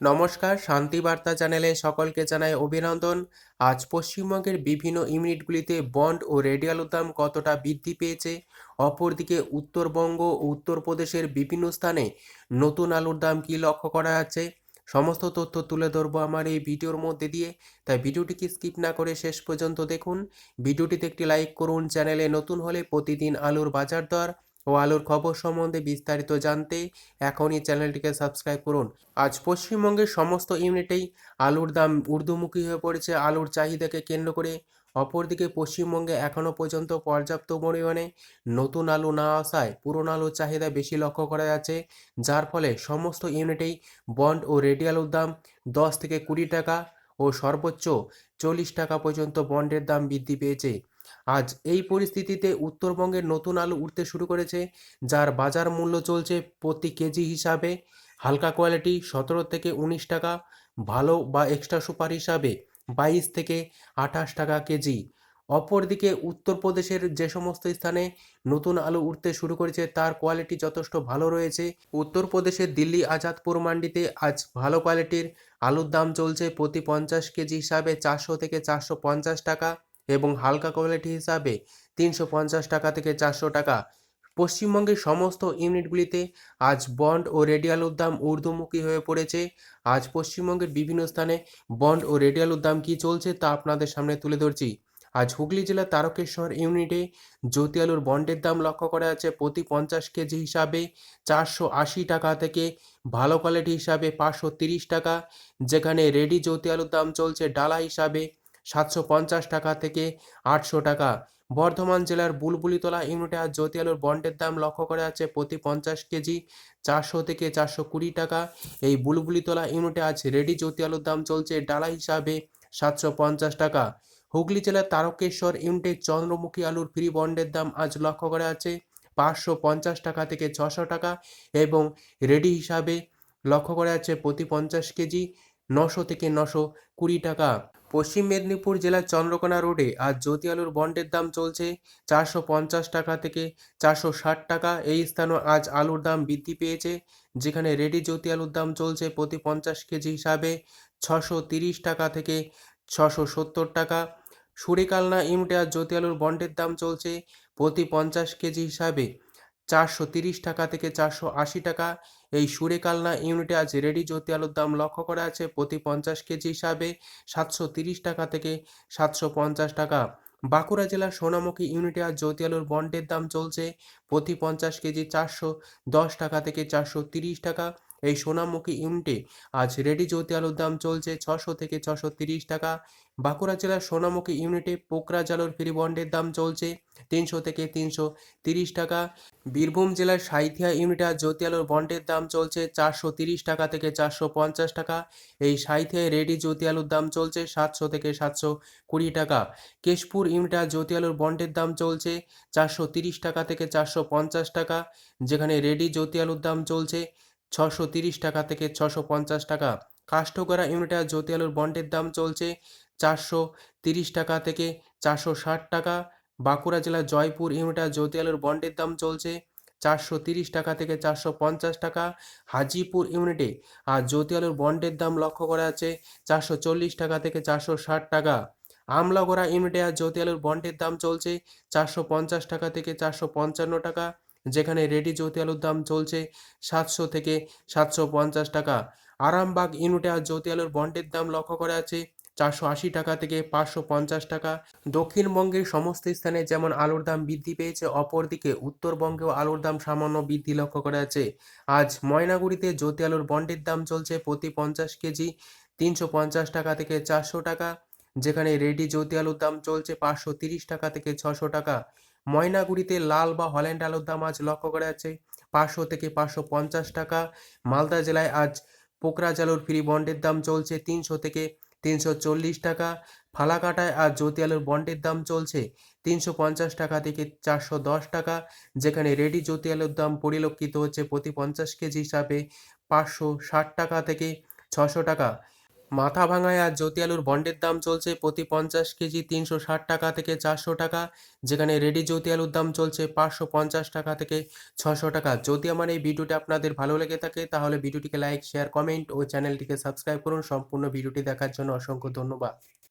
নমস্কার, শান্তি বার্তা চ্যানেলে সকলকে জানাই অভিনন্দন। আজ পশ্চিমবঙ্গের বিভিন্ন ইউনিটগুলিতে বন্ড ও রেডিয়াল দাম কতটা বৃদ্ধি পেয়েছে? অপরদিকে উত্তরবঙ্গ ও উত্তরপ্রদেশের বিভিন্ন স্থানে নতুন আলুর দাম কী লক্ষ্য করা যাচ্ছে? সমস্ত তথ্য তুলে ধরবো আমার এই ভিডিওর মধ্যে দিয়ে। তাই ভিডিওটিকে স্কিপ না করে শেষ পর্যন্ত দেখুন। ভিডিওটিতে একটি লাইক করুন, চ্যানেলে নতুন হলে প্রতিদিন আলুর বাজার দর ও আলুর খবর সম্বন্ধে বিস্তারিত জানতে এখনই চ্যানেলটিকে সাবস্ক্রাইব করুন। আজ পশ্চিমবঙ্গের সমস্ত ইউনিটেই আলুর দাম ঊর্ধ্বমুখী হয়ে পড়েছে। আলুর চাহিদাকে কেন্দ্র করে অপরদিকে পশ্চিমবঙ্গে এখনও পর্যন্ত পর্যাপ্ত পরিমাণে নতুন আলু না আসায় পুরনো আলুর চাহিদা বেশি লক্ষ্য করা যাচ্ছে, যার ফলে সমস্ত ইউনিটেই বন্ড ও রেডি আলুর দাম দশ থেকে কুড়ি টাকা ও সর্বোচ্চ চল্লিশ টাকা পর্যন্ত বন্ডের দাম বৃদ্ধি পেয়েছে। আজ এই পরিস্থিতিতে উত্তরবঙ্গের নতুন আলু উঠতে শুরু করেছে, যার বাজার মূল্য চলছে প্রতি কেজি হিসাবে। হালকা কোয়ালিটি সতেরো থেকে উনিশ টাকা, ভালো বা এক্সট্রা সুপার হিসাবে বাইশ থেকে আঠাশ টাকা কেজি। অপরদিকে উত্তরপ্রদেশের যে সমস্ত স্থানে নতুন আলু উঠতে শুরু করেছে, তার কোয়ালিটি যথেষ্ট ভালো রয়েছে। উত্তরপ্রদেশের দিল্লি আজাদপুর মান্ডিতে আজ ভালো কোয়ালিটির আলুর দাম চলছে প্রতি পঞ্চাশ কেজি হিসাবে চারশো থেকে চারশো পঞ্চাশ টাকা। এবং হালকা কোয়ালিটি হিসাবে তিনশো পঞ্চাশ টাকা থেকে চারশো টাকা। পশ্চিমবঙ্গের সমস্ত ইউনিটগুলিতে আজ বন্ড ও রেডিয়ালুর দাম ঊর্ধ্বমুখী হয়ে পড়েছে। আজ পশ্চিমবঙ্গের বিভিন্ন স্থানে বন্ড ও রেডিয়ালুর দাম কী চলছে তা আপনাদের সামনে তুলে ধরছি। আজ হুগলি জেলার তারকেশ্বর ইউনিটে জ্যোতি আলুর বন্ডের দাম লক্ষ্য করা যাচ্ছে প্রতি পঞ্চাশ কেজি হিসাবে চারশো আশি টাকা থেকে ভালো কোয়ালিটি হিসাবে পাঁচশো তিরিশ টাকা। যেখানে রেডি জ্যোতি আলুর দাম চলছে ডালা হিসাবে সাতশো পঞ্চাশ টাকা থেকে আটশো টাকা। বর্ধমান জেলার বুলবুলিতলা ইউনিটে আজ জ্যোতি আলুর বন্ডের দাম লক্ষ্য করা যাচ্ছে প্রতি পঞ্চাশ কেজি চারশো থেকে চারশো কুড়ি টাকা। এই বুলবুলিতলা ইউনিটে আজ রেডি জ্যোতি আলুর দাম চলছে ডালা হিসাবে সাতশো পঞ্চাশ টাকা। হুগলি জেলার তারকেশ্বর ইউনিটে চন্দ্রমুখী আলুর ফ্রি বন্ডের দাম আজ লক্ষ্য করা যাচ্ছে পাঁচশো পঞ্চাশ টাকা থেকে ছশো টাকা এবং রেডি হিসাবে লক্ষ্য করা যাচ্ছে প্রতি পঞ্চাশ কেজি নশো থেকে নশো কুড়ি টাকা। পশ্চিম মেদিনীপুর জেলার চন্দ্রকোনা রোডে আজ জ্যোতি আলুর বন্ডের দাম চলছে চারশো পঞ্চাশ টাকা থেকে চারশো ষাট টাকা। এই স্থানে আজ আলুর দাম বৃদ্ধি পেয়েছে, যেখানে রেডি জ্যোতি আলুর দাম চলছে প্রতি পঞ্চাশ কেজি হিসাবে ছশো তিরিশ টাকা থেকে ছশো সত্তর টাকা। সুরিকালনা ইউনিটে আজ জ্যোতি আলুর বন্ডের দাম চলছে প্রতি পঞ্চাশ কেজি হিসাবে চারশো তিরিশ টাকা থেকে চারশো আশি টাকা। এই সুরেকালনা ইউনিটে আজ রেডি জ্যোতি আলুর দাম লক্ষ্য করা আছে প্রতি পঞ্চাশ কেজি হিসাবে সাতশো তিরিশ টাকা থেকে সাতশো পঞ্চাশ টাকা। বাঁকুড়া জেলার সোনামুখী ইউনিটে আজ জ্যোতি আলুর বন্ডের দাম চলছে প্রতি পঞ্চাশ কেজি চারশো দশ টাকা থেকে চারশো তিরিশ টাকা। এই সোনামুখী ইউনিটে আজ রেডি জ্যোতি আলুর দাম চলছে ছশো থেকে ছশো তিরিশ টাকা। বাঁকুড়া জেলার সোনামুখী ইউনিটে পোকরা জালোর ফ্রি বন্ডের দাম চলছে তিনশো থেকে তিনশো তিরিশ টাকা। বীরভূম জেলার সাইথিয়া ইউনিটে আজ জ্যোতি আলুর বন্ডের দাম চলছে চারশো তিরিশ টাকা থেকে চারশো পঞ্চাশ টাকা। এই সাইথিয়ায় রেডি জ্যোতি আলুর দাম চলছে সাতশো থেকে সাতশো কুড়ি টাকা। কেশপুর ইউনিটে আজ জ্যোতি আলুর বন্ডের দাম চলছে চারশো তিরিশ টাকা থেকে চারশো পঞ্চাশ টাকা। যেখানে রেডি জ্যোতি আলুর দাম চলছে ছশো তিরিশ টাকা থেকে ছশো পঞ্চাশ টাকা। কাষ্ঠগড়া ইউনিটে আজ জ্যোতি আলুর বন্ডের দাম চলছে চারশো তিরিশ টাকা থেকে চারশো ষাট টাকা। বাঁকুড়া জেলার জয়পুর ইউনিটে আজ জ্যোতি আলুর বন্ডের দাম চলছে চারশো তিরিশ টাকা থেকে চারশো পঞ্চাশ টাকা। হাজিপুর ইউনিটে আর জ্যোতি আলুর বন্ডের দাম লক্ষ্য করা আছে চারশো চল্লিশ টাকা থেকে চারশো ষাট টাকা। আমলাগড়া ইউনিটে আর জ্যোতি আলুর বন্ডের দাম চলছে চারশো পঞ্চাশ টাকা থেকে চারশো পঞ্চান্ন টাকা। যেখানে রেডি জ্যোতি আলুর দাম চলছে সাতশো থেকে সাতশো পঞ্চাশ টাকা। আরামবাগ ইউনিটে আর জ্যোতি আলুর বন্ডের দাম লক্ষ্য করা আছে চারশো আশি টাকা থেকে পাঁচশো পঞ্চাশ টাকা। দক্ষিণবঙ্গের সমস্ত স্থানে যেমন আলুর দাম বৃদ্ধি পেয়েছে, অপরদিকে উত্তরবঙ্গেও আলুর দাম সামান্য বৃদ্ধি লক্ষ্য করা যাচ্ছে। আজ ময়নাগুড়িতে জ্যোতি আলুর বন্ডের দাম চলছে প্রতি পঞ্চাশ কেজি তিনশো পঞ্চাশ টাকা থেকে চারশো টাকা, যেখানে রেডি জ্যোতি আলুর দাম চলছে পাঁচশো তিরিশ টাকা থেকে ছশো টাকা। ময়নাগুড়িতে লাল বা হল্যান্ড আলুর দাম আজ লক্ষ্য করা যাচ্ছে। পাঁচশো থেকে পাঁচশো পঞ্চাশ টাকা। মালদা জেলায় আজ পোকরা জালুর ফ্রি বন্ডের দাম চলছে তিনশো থেকে তিনশো চল্লিশ টাকা। ফালাকাটায় আর জ্যোতি আলুর বন্ডের দাম চলছে তিনশো পঞ্চাশ টাকা থেকে চারশো দশ টাকা। যেখানে রেডি জ্যোতি আলুর দাম পরিলক্ষিত হচ্ছে প্রতি পঞ্চাশ কেজি হিসাবে পাঁচশো ষাট টাকা থেকে ছশো টাকা। মাথা ভাঙায় আর জ্যোতি আলুর বন্ডের দাম চলছে প্রতি পঞ্চাশ কেজি তিনশো ষাট টাকা থেকে চারশো টাকা, যেখানে রেডি জ্যোতি আলুর দাম চলছে পাঁচশো পঞ্চাশ টাকা থেকে ছশো টাকা। যদি আমার এই ভিডিওটি আপনাদের ভালো লেগে থাকে, তাহলে ভিডিওটিকে লাইক শেয়ার কমেন্ট ও চ্যানেলটিকে সাবস্ক্রাইব করুন। সম্পূর্ণ ভিডিওটি দেখার জন্য অসংখ্য ধন্যবাদ।